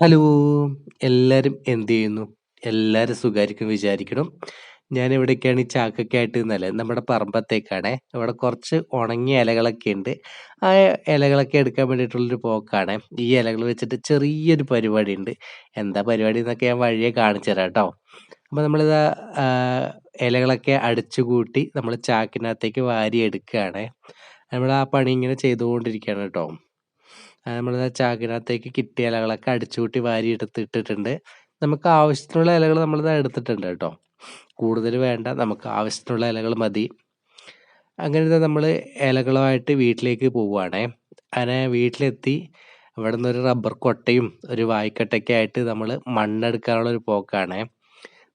Hello! എല്ലാവരും എന്ത് ചെയ്യുന്നു? എല്ലാവരും സുഖമായിരിക്കും വിചാരിക്കണം. ഞാൻ എവിടേക്കാണ് ഈ ചാക്കൊക്കെ ആയിട്ട് നിന്നല്ലേ നമ്മുടെ പറമ്പത്തേക്കാണേ. ഇവിടെ കുറച്ച് ഉണങ്ങിയ ഇലകളൊക്കെ ഉണ്ട്. ആ ഇലകളൊക്കെ എടുക്കാൻ വേണ്ടിയിട്ടുള്ളൊരു പോക്കാണ് ഈ ഇലകൾ വെച്ചിട്ട് ചെറിയൊരു പരിപാടി ഉണ്ട് എന്താ പരിപാടി എന്നൊക്കെ ഞാൻ വഴിയെ കാണിച്ചു തരാം കേട്ടോ അപ്പോൾ നമ്മളിത് ഇലകളൊക്കെ അടിച്ചു കൂട്ടി നമ്മൾ ചാക്കിനകത്തേക്ക് വാരി എടുക്കുകയാണ് നമ്മൾ ആ പണി ഇങ്ങനെ ചെയ്തുകൊണ്ടിരിക്കുകയാണ് ട്ടോ. നമ്മളിതാ ചാക്കിനകത്തേക്ക് കിട്ടിയ ഇലകളൊക്കെ അടിച്ചുകൂട്ടി വാരി എടുത്തിട്ടിട്ടുണ്ട്. നമുക്ക് ആവശ്യത്തിനുള്ള ഇലകൾ നമ്മളിതാ എടുത്തിട്ടുണ്ട് കേട്ടോ. കൂടുതൽ വേണ്ട നമുക്ക് ആവശ്യത്തിനുള്ള ഇലകൾ മതി. അങ്ങനെ നമ്മൾ ഇലകളുമായിട്ട് വീട്ടിലേക്ക് പോവുകയാണേ. അങ്ങനെ വീട്ടിലെത്തി അവിടുന്ന് ഒരു റബ്ബർ കൊട്ടയും ഒരു വായ്ക്കട്ടയൊക്കെ ആയിട്ട് നമ്മൾ മണ്ണെടുക്കാനുള്ള ഒരു പോക്കാണ്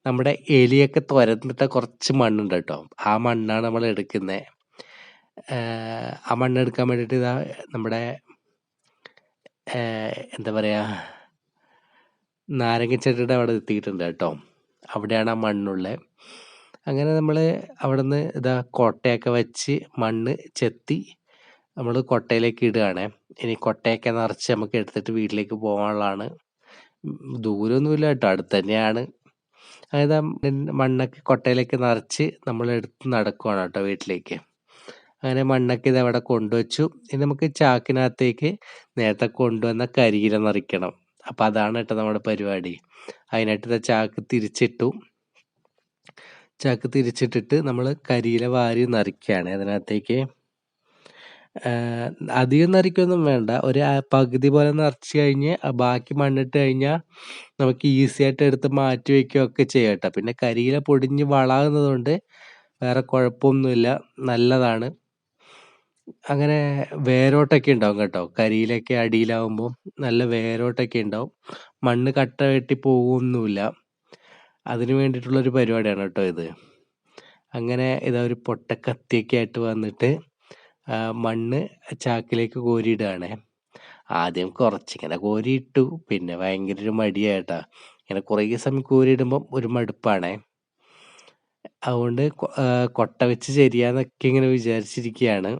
നമ്മുടെ എലിയൊക്കെ തുരന്നിട്ട കുറച്ച് മണ്ണുണ്ട് കേട്ടോ. ആ മണ്ണാണ് നമ്മൾ എടുക്കുന്നത് ആ മണ്ണെടുക്കാൻ വേണ്ടിയിട്ട് ഇതാ നമ്മുടെ എന്താ പറയുക നാരങ്ങച്ചെടിയുടെ അവിടെ എത്തിയിട്ടുണ്ട് കേട്ടോ. അവിടെയാണ് ആ മണ്ണുള്ളത് അങ്ങനെ നമ്മൾ അവിടുന്ന് ഇതാ കൊട്ടയൊക്കെ വെച്ച് മണ്ണ് ചെത്തി നമ്മൾ കൊട്ടയിലേക്ക് ഇടുകയാണ് ഇനി കൊട്ടയൊക്കെ നിറച്ച് നമുക്ക് എടുത്തിട്ട് വീട്ടിലേക്ക് പോകാനുള്ളതാണ്. ദൂരമൊന്നുമില്ല കേട്ടോ അടുത്ത് തന്നെയാണ്. അതായത് മണ്ണൊക്കെ കൊട്ടയിലേക്ക് നിറച്ച് നമ്മൾ എടുത്ത് നടക്കുവാണ് കേട്ടോ വീട്ടിലേക്ക്. അങ്ങനെ മണ്ണൊക്കെ ഇത് അവിടെ കൊണ്ടുവച്ചു. ഇനി നമുക്ക് ചാക്കിനകത്തേക്ക് നേരത്തെ കൊണ്ടുവന്ന കരിയില നിറയ്ക്കണം. അപ്പോൾ അതാണ് കേട്ടോ നമ്മുടെ പരിപാടി. അതിനായിട്ട് ചാക്ക് തിരിച്ചിട്ടു. ചാക്ക് തിരിച്ചിട്ടിട്ട് നമ്മൾ കരിയില വാരി നിറയ്ക്കുകയാണ് അതിനകത്തേക്ക്. അധികം നിറയ്ക്കൊന്നും വേണ്ട. ഒരു പകുതി പോലെ നിറച്ച് കഴിഞ്ഞ് ബാക്കി മണ്ണിട്ട് കഴിഞ്ഞാൽ നമുക്ക് ഈസി ആയിട്ട് എടുത്ത് മാറ്റി വയ്ക്കുകയൊക്കെ ചെയ്യാം കേട്ടോ. പിന്നെ കരിയില പൊടിഞ്ഞ് വളാകുന്നത് കൊണ്ട് വേറെ കുഴപ്പമൊന്നുമില്ല. നല്ലതാണ്. അങ്ങനെ വേരോട്ടൊക്കെ ഉണ്ടാവും കേട്ടോ. കരിയിലൊക്കെ അടിയിലാവുമ്പോൾ നല്ല വേരോട്ടൊക്കെ ഉണ്ടാവും. മണ്ണ് കട്ട വെട്ടി പോകുമൊന്നുമില്ല. അതിന് വേണ്ടിയിട്ടുള്ളൊരു പരിപാടിയാണ് കേട്ടോ ഇത്. അങ്ങനെ ഇതാ ഒരു പൊട്ടക്കത്തിയൊക്കെ ആയിട്ട് വന്നിട്ട് മണ്ണ് ചാക്കിലേക്ക് കോരിയിടുകയാണ് ആദ്യം കുറച്ചിങ്ങനെ കോരിയിട്ടു. പിന്നെ ഭയങ്കര ഒരു മടിയായിട്ടാ. ഇങ്ങനെ കുറേ സമയം കോരിയിടുമ്പം ഒരു മടുപ്പാണേ. അതുകൊണ്ട് കൊട്ട വെച്ച് ശരിയാന്നൊക്കെ ഇങ്ങനെ വിചാരിച്ചിരിക്കുകയാണ്.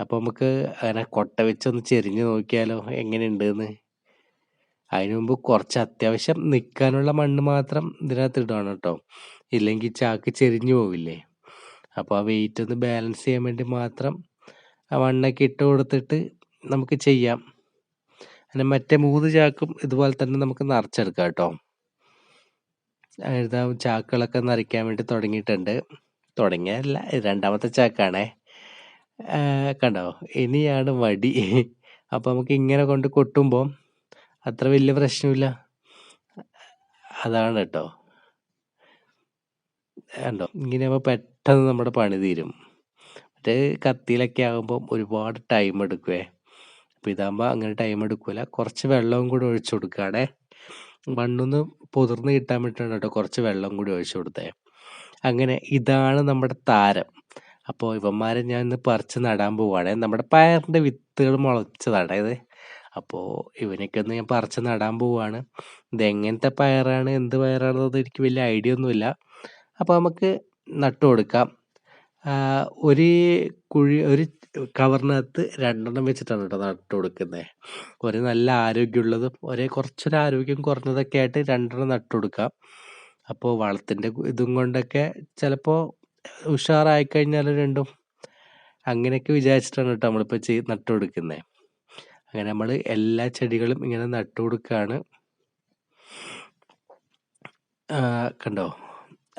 അപ്പൊ നമുക്ക് അങ്ങനെ കൊട്ട വെച്ചൊന്ന് ചെരിഞ്ഞ് നോക്കിയാലോ എങ്ങനെയുണ്ടെന്ന്. അതിനു മുമ്പ് കുറച്ച് അത്യാവശ്യം നിൽക്കാനുള്ള മണ്ണ് മാത്രം ഇതിനകത്ത് ഇടുകയാണ് കേട്ടോ. ഇല്ലെങ്കിൽ ചാക്ക് ചെരിഞ്ഞു പോവില്ലേ. അപ്പോൾ ആ വെയിറ്റ് ഒന്ന് ബാലൻസ് ചെയ്യാൻ വേണ്ടി മാത്രം ആ മണ്ണൊക്കെ ഇട്ട് കൊടുത്തിട്ട് നമുക്ക് ചെയ്യാം. അങ്ങനെ മറ്റേ മൂന്ന് ചാക്കും ഇതുപോലെ തന്നെ നമുക്ക് നിറച്ചെടുക്കാം കേട്ടോ. ഇതാ ചാക്കുകളൊക്കെ നിറയ്ക്കാൻ വേണ്ടി തുടങ്ങിയിട്ടുണ്ട്. തുടങ്ങിയല്ല രണ്ടാമത്തെ ചാക്കാണേ. കണ്ടോ? ഇനിയാണ് മടി. അപ്പൊ നമുക്ക് ഇങ്ങനെ കൊണ്ട് കൊട്ടുമ്പം അത്ര വലിയ പ്രശ്നമില്ല. അതാണ് കേട്ടോ. കണ്ടോ? ഇങ്ങനെ ഇങ്ങനെയാവുമ്പോ പെട്ടെന്ന് നമ്മുടെ പണി തീരും. മറ്റേ കത്തിയിലൊക്കെ ആകുമ്പോൾ ഒരുപാട് ടൈം എടുക്കുവേ. അപ്പൊ ഇതാകുമ്പോ അങ്ങനെ ടൈം എടുക്കൂല. കുറച്ച് വെള്ളവും കൂടി ഒഴിച്ചു കൊടുക്കുകയാണേ. മണ്ണൊന്ന് പൊതിർന്ന് കിട്ടാൻ വേണ്ടിയിട്ടാണ് കേട്ടോ കുറച്ച് വെള്ളം കൂടി ഒഴിച്ചു കൊടുത്തേ. അങ്ങനെ ഇതാണ് നമ്മുടെ താരം. അപ്പൊ ഇവന്മാരെ ഞാൻ ഇന്ന് പറിച്ച് നടാൻ പോവുകയാണ് നമ്മുടെ പയറിന്റെ വിത്തുകൾ മുളച്ചതാണ് ഇത്. അപ്പോൾ ഇവനൊക്കെ ഒന്ന് ഞാൻ പറിച്ച് നടാൻ പോവുകയാണ്. ഇത് എങ്ങനത്തെ പയറാണ് എന്ത് പയറാണെന്നത് എനിക്ക് വലിയ ഐഡിയ ഒന്നുമില്ല. അപ്പോൾ നമുക്ക് നട്ടു കൊടുക്കാം. ഒരു കുഴി ഒരു കവറിനകത്ത് രണ്ടെണ്ണം വെച്ചിട്ടാണ് കേട്ടോ നട്ടു കൊടുക്കുന്നത് ഒരു നല്ല ആരോഗ്യമുള്ളതും ഒരേ കുറച്ചൊരു ആരോഗ്യം കുറഞ്ഞതൊക്കെ ആയിട്ട് 2 എണ്ണം നട്ടു കൊടുക്കാം. അപ്പോൾ വളത്തിന്റെ ഇതും കൊണ്ടൊക്കെ ചിലപ്പോ ഉഷാറായി കഴിഞ്ഞാൽ രണ്ടും അങ്ങനെയൊക്കെ വിചാരിച്ചിട്ടാണ് കേട്ടോ നമ്മളിപ്പോൾ ചെയ് നട്ടു കൊടുക്കുന്നേ. അങ്ങനെ നമ്മൾ എല്ലാ ചെടികളും ഇങ്ങനെ നട്ടു കൊടുക്കുകയാണ്. കണ്ടോ?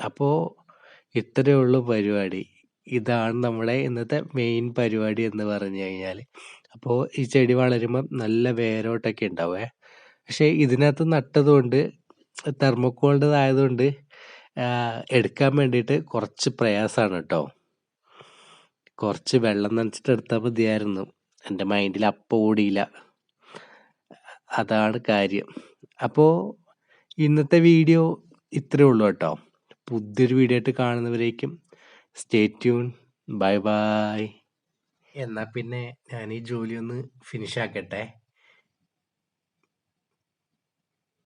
അപ്പോൾ ഇത്രയേ ഉള്ളൂ പരിപാടി. ഇതാണ് നമ്മുടെ ഇന്നത്തെ മെയിൻ പരിപാടി എന്ന് പറഞ്ഞു കഴിഞ്ഞാൽ അപ്പോൾ ഈ ചെടി വളരുമ്പം നല്ല വേരോട്ടൊക്കെ ഉണ്ടാവേ പക്ഷേ ഇതിനകത്ത് നട്ടതുകൊണ്ട് തെർമോക്കോളിന്റെതായതുകൊണ്ട് എടുക്കാൻ വേണ്ടിയിട്ട് കുറച്ച് പ്രയാസമാണ് കേട്ടോ. കുറച്ച് വെള്ളം നനച്ചിട്ട് എടുത്താൽ മതിയായിരുന്നു. എന്റെ മൈൻഡിൽ അപ്പം ഓടിയില്ല. അതാണ് കാര്യം. അപ്പോൾ ഇന്നത്തെ വീഡിയോ ഇത്രയേ ഉള്ളൂ കേട്ടോ. പുതിയൊരു വീഡിയോ ആയിട്ട് കാണുന്നവരേക്കും സ്റ്റേ ട്യൂൺ. Bye bye. എന്നാൽ പിന്നെ ഞാൻ ഈ ജോലി ഒന്ന് ഫിനിഷ് ആക്കട്ടെ.